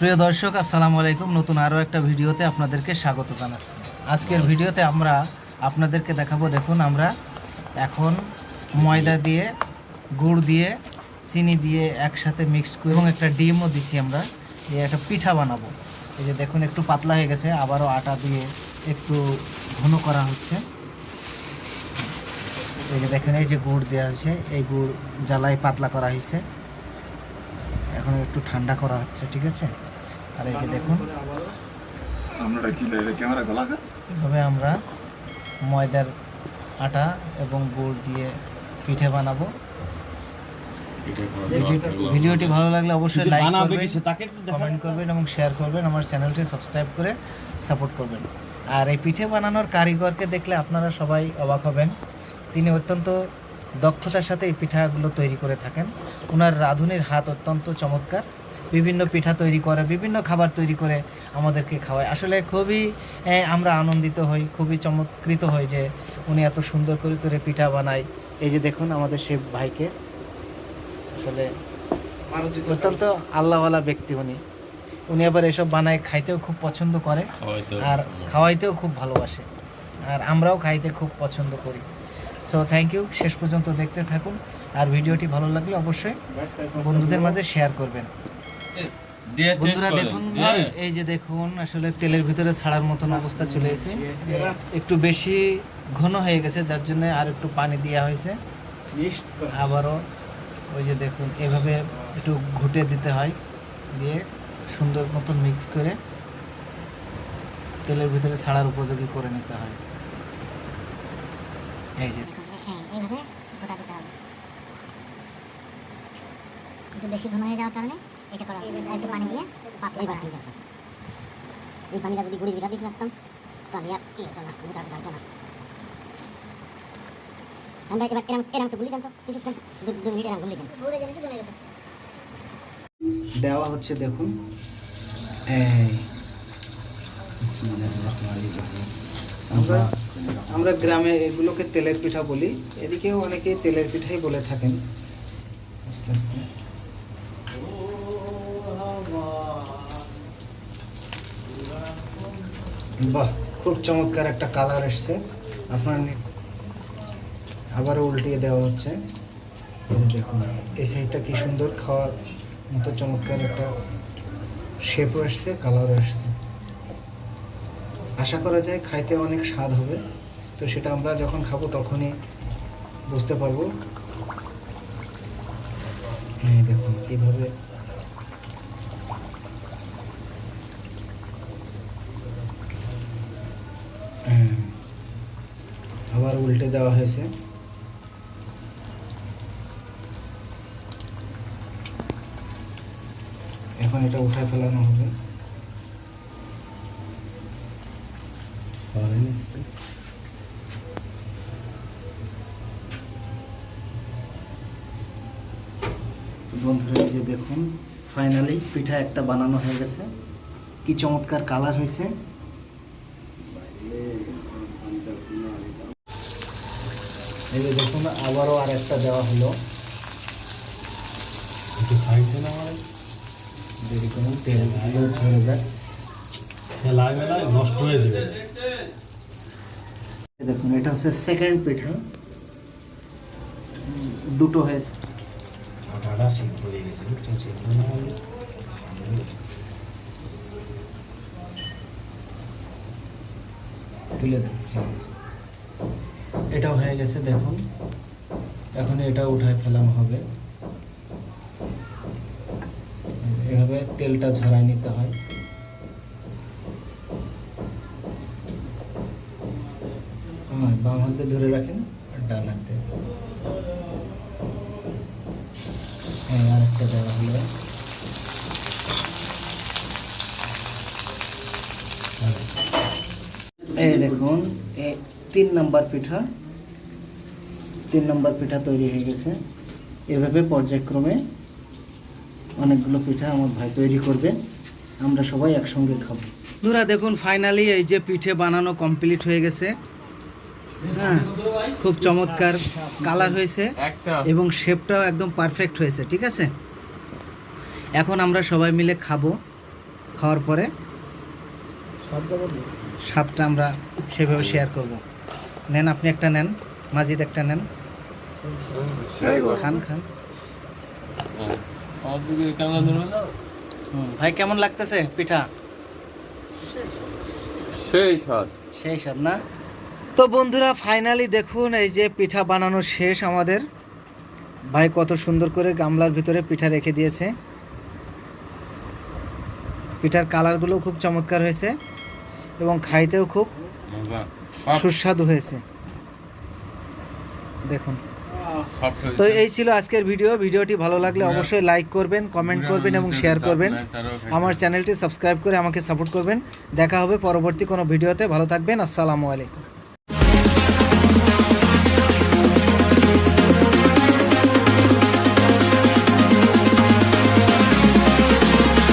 প্রিয় দর্শক আসসালামু আলাইকুম। নতুন আরও একটা ভিডিওতে আপনাদেরকে স্বাগত জানাচ্ছি। আজকের ভিডিওতে আমরা আপনাদেরকে দেখাবো দেখুন আমরা এখন ময়দা দিয়ে গুড় দিয়ে চিনি দিয়ে একসাথে মিক্স করে এবং একটা ডিমও দিছি আমরা। দিয়ে একটা পিঠা বানাবো। এই যে দেখুন একটু পাতলা হয়ে গেছে আবারও আটা দিয়ে একটু ঘন করা হচ্ছে। এই যে দেখেন এই যে গুড় দেওয়া হয়েছে এই গুড় জ্বালায় পাতলা করা হয়েছে। এখন একটু ঠান্ডা করা হচ্ছে ঠিক আছে? আর এই যে দেখুন। এভাবে আমরা ময়দার আটা এবং গুড় দিয়ে পিঠে বানাবো। ভিডিওটি- ভিডিওটি ভালো লাগলে অবশ্যই লাইক করবেন কমেন্ট করবেন এবং শেয়ার করবেন আমার চ্যানেলটি সাবস্ক্রাইব করে সাপোর্ট করবেন। আর এই পিঠে বানানোর কারিগরকে দেখলে আপনারা সবাই অবাক হবেন। তিনি অত্যন্ত দক্ষতার সাথে এই পিঠাগুলো তৈরি করে থাকেন। ওনার রাঁধুনির হাত অত্যন্ত চমৎকার। বিভিন্ন পিঠা তৈরি করে বিভিন্ন খাবার তৈরি করে আমাদেরকে খাওয়ায়। আসলে খুবই আমরা আনন্দিত হই খুবই চমৎকৃত হই যে উনি এত সুন্দর করে করে পিঠা বানায়। এই যে দেখুন আমাদের শেফ ভাইকে। আসলে অত্যন্ত আল্লাহওয়ালা ব্যক্তি উনি। উনি আবার এসব বানায় খাইতেও খুব পছন্দ করে আর খাওয়াইতেও খুব ভালোবাসে। আর আমরাও খাইতে খুব পছন্দ করি। সো থ্যাংক ইউ শেষ পর্যন্ত দেখতে থাকুন। আর ভিডিওটি ভালো লাগলে অবশ্যই বন্ধুদের মাঝে শেয়ার করবেন। বন্ধুরা দেখুন এই যে দেখুন, আসলে তেলের ভিতরে ছাড়ার মতন অবস্থা চলে এসে একটু বেশি ঘন হয়ে গেছে, যার জন্য আর একটু পানি দেওয়া হয়েছে। আবারও ওই যে দেখুন, এভাবে একটু ঘুটে দিতে হয়। দিয়ে সুন্দর মতন মিক্স করে তেলের ভিতরে ছাড়ার উপযোগী করে নিতে হয়। এই যে। হ্যাঁ এইভাবে গোটা দিতে হবে। একটু বেশি ঘন হয়ে যাওয়ার কারণে এটা করা আর একটু পানি দিয়ে পাতলা এবার ঠিক আছে। এই পানিটা যদি গুড়ি গুড়া দিতে পারতাম তাহলে আর কি হতো না গোটা গোটা হতো না। সামনে এবার এরম এরম একটু গুলি দেন তো কিছুক্ষণ দু মিনিট এরম গুলি দেন। দেওয়া হচ্ছে দেখুন। এই আমরা আমরা গ্রামে এগুলোকে তেলের পিঠা বলি। এদিকেও অনেকে তেলের পিঠাই বলে থাকেন। আস্তে আস্তে। বাহ, খুব চমৎকার একটা কালার এসছে। আপনার আবারও উল্টিয়ে দেওয়া হচ্ছে। দেখুন, এই সাইডটা কি সুন্দর খাওয়ার মতো চমৎকার একটা শেপও এসছে কালারও এসছে। আশা করা যায় খাইতে অনেক স্বাদ হবে। তো সেটা আমরা যখন খাব তখনই বুঝতে পারব। হ্যাঁ দেখুন হ্যাঁ আবার উল্টে দেওয়া হয়েছে। এখন এটা উঠায় ফেলানো হবে। বন্ধুরা, এই যে দেখুন ফাইনালি পিঠা একটা বানানো হয়ে গেছে। কি চমৎকার কালার হয়েছে। এই যে দেখুন, আবারও আর একটা দেওয়া হলো দেরি করুন তেল ঝরে যায় খেলায় মেলায় নষ্ট হয়ে যাবে। দেখুন এটা হচ্ছে সেকেন্ড পিঠা। দুটো হয়েছে। আটাটা সিদ্ধ হয়ে গেছে বুঝছেন? সিদ্ধ না হলে তুলে দেন এটাও হয়ে গেছে দেখুন। এখন এটা উঠায় ফেলানো হবে। এভাবে তেলটা ঝরাই নিতে হয়। হাতে ধরে রাখেন আর ডান হাতে। হ্যাঁ আরেকটা দেওয়া হলো। এই দেখুন তিন নাম্বার পিঠা, তিন নাম্বার পিঠা তৈরি হয়ে গেছে। এভাবে পর্যায়ক্রমে অনেকগুলো পিঠা আমার ভাই তৈরি করবে। আমরা সবাই একসঙ্গে খাব। বন্ধুরা দেখুন ফাইনালি এই যে পিঠে বানানো কমপ্লিট হয়ে গেছে। হ্যাঁ খুব চমৎকার কালার হয়েছে এবং শেপটাও একদম পারফেক্ট হয়েছে ঠিক আছে? এখন আমরা সবাই মিলে খাব খাওয়ার পরে সাপটা আমরা সেভাবে শেয়ার করব। নেন আপনি একটা নেন মাজিদ একটা নেন। খান খান। হুম, ভাই কেমন লাগতেছে পিঠা? সেই স্বাদ। সেই স্বাদ না? তো বন্ধুরা ফাইনালি দেখুন এই যে পিঠা বানানো শেষ আমাদের। ভাই কত সুন্দর করে গামলার ভিতরে পিঠা রেখে দিয়েছে। পিঠার কালারগুলো খুব চমৎকার হয়েছে এবং খাইতেও খুব সুস্বাদু হয়েছে। দেখুন। তো এই ছিল আজকের ভিডিও। ভিডিওটি ভালো লাগলে অবশ্যই লাইক করবেন কমেন্ট করবেন এবং শেয়ার করবেন। আমার চ্যানেলটি সাবস্ক্রাইব করে আমাকে সাপোর্ট করবেন। দেখা হবে পরবর্তী কোনো ভিডিওতে। ভালো থাকবেন। আসসালামু আলাইকুম।